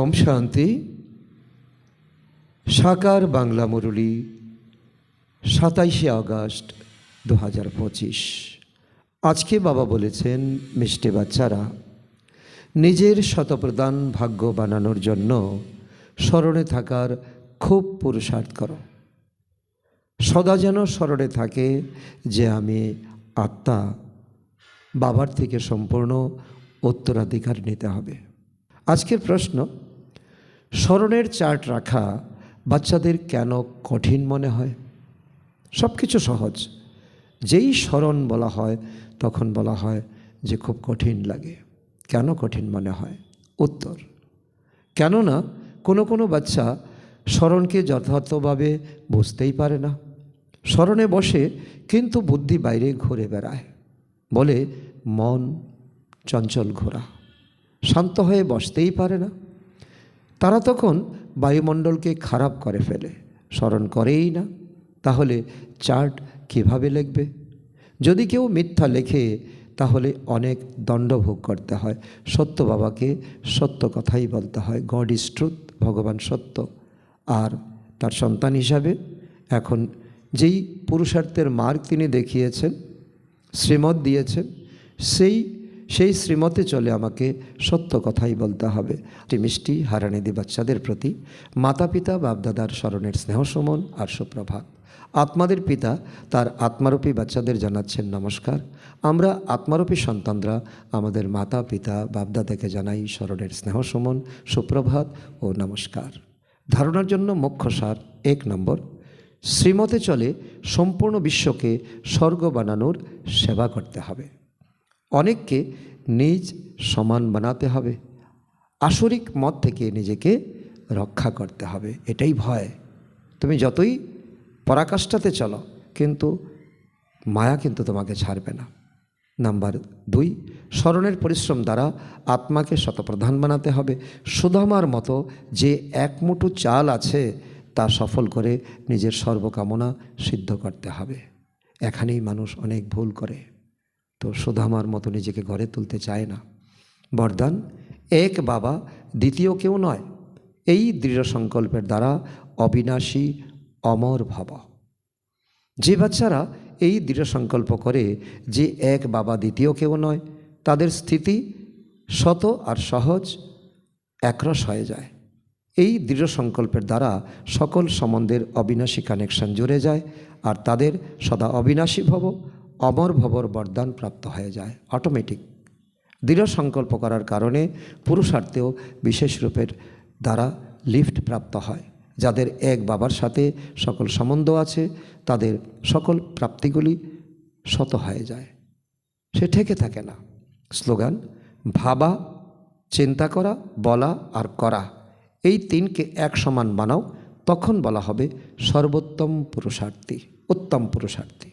ওম শান্তি। সাকার বাংলা মুরলী, সাতাইশে আগস্ট দু হাজার পঁচিশ। আজকে বাবা বলেছেন, মিষ্টি বাচ্চারা, নিজের শতপ্রদান ভাগ্য বানানোর জন্য স্মরণে থাকার খুব পুরুষার্থ করো। সদা যেন স্মরণে থাকে যে আমি আত্মা, বাবার থেকে সম্পূর্ণ উত্তরাধিকার নিতে হবে। আজকের প্রশ্ন, স্মরণের চার্ট রাখা বাচ্চাদের কেন কঠিন মনে হয়? সব কিছু সহজ। যেই স্মরণ বলা হয়, তখন বলা হয় যে খুব কঠিন লাগে। কেন কঠিন মনে হয়? উত্তর, কেননা কোনো কোনো বাচ্চা স্মরণকে যথার্থভাবে বুঝতেই পারে না। স্মরণে বসে কিন্তু বুদ্ধি বাইরে ঘুরে বেড়ায়। বলে মন চঞ্চল ঘোরা। শান্ত হয়ে বসতেই পারে না। তারা তখন বায়ুমণ্ডলকে খারাপ করে ফেলে, স্মরণ করেই না। তাহলে চার্ট কীভাবে লিখবে? যদি কেউ মিথ্যা লেখে, তাহলে অনেক দণ্ডভোগ করতে হয়। সত্য বাবাকে সত্য কথাই বলতে হয়। গড ইজ ট্রুথ, ভগবান সত্য। আর তার সন্তান হিসাবে এখন যেই পুরুষার্থের মার্গ তিনি দেখিয়েছেন শ্রীমত দিয়েছেন, সেই সেই শ্রীমতে চলে আমাকে সত্য কথাই বলতে হবে। মিষ্টি হারানিদি বাচ্চাদের প্রতি মাতা পিতা বাপদাদার স্মরণের স্নেহসমন আর সুপ্রভাত। আত্মাদের পিতা তার আত্মারূপী বাচ্চাদের জানাচ্ছেন নমস্কার। আমরা আত্মারূপী সন্তানরা আমাদের মাতা পিতা বাপদাদাকে জানাই স্মরণের স্নেহসমন সুপ্রভাত ও নমস্কার। ধারণার জন্য মুখ্য সার এক নম্বর। শ্রীমতে চলে সম্পূর্ণ বিশ্বকে স্বর্গ বানানোর সেবা করতে হবে। অনেককে নিজ সমান বানাতে হবে। আসরিক মত থেকে নিজেকে রক্ষা করতে হবে। এটাই ভয়। তুমি যতই পরাকাষ্ঠাতে চলো, কিন্তু মায়া কিন্তু তোমাকে ছাড়বে না। নাম্বার দুই, স্মরণের পরিশ্রম দ্বারা আত্মাকে শতপ্রধান বানাতে হবে। সুধামার মতো যে এক মুঠো চাল আছে, তা সফল করে নিজের সর্বকামনা সিদ্ধ করতে হবে। এখানেই মানুষ অনেক ভুল করে। তো সুধামার মতো নিজেকে ঘরে তুলতে চায় না। বরদান, এক বাবা দ্বিতীয় কেউ নয়। এই দৃঢ় সংকল্পের দ্বারা অবিনাশী, অমর ভাব। যে বাচ্চারা এই দৃঢ় সংকল্প করে যে এক বাবা দ্বিতীয় কেউ নয়, তাদের স্থিতি শত আর সহজ একরস হয়ে যায়। এই দৃঢ় সংকল্পের দ্বারা সকল সম্বন্ধের অবিনাশী কানেকশন জুড়ে যায়, আর তাদের সদা অবিনাশী ভব। অমর ভবর বরদান প্রাপ্ত হয়ে যায় অটোমেটিক দৃঢ় সংকল্প করার কারণে পুরুষার্থেও বিশেষ রূপের দ্বারা লিফট প্রাপ্ত হয়। যাদের এক বাবার সাথে সকল সম্বন্ধ আছে, তাদের সকল প্রাপ্তিগুলি শত হয়ে যায়। সে ঠেকে থাকে না। স্লোগান, ভাবা, চিন্তা করা, বলা আর করা। এই তিনকে এক সমান বানাও, তখন বলা হবে সর্বোত্তম পুরুষার্থী, উত্তম পুরুষার্থী।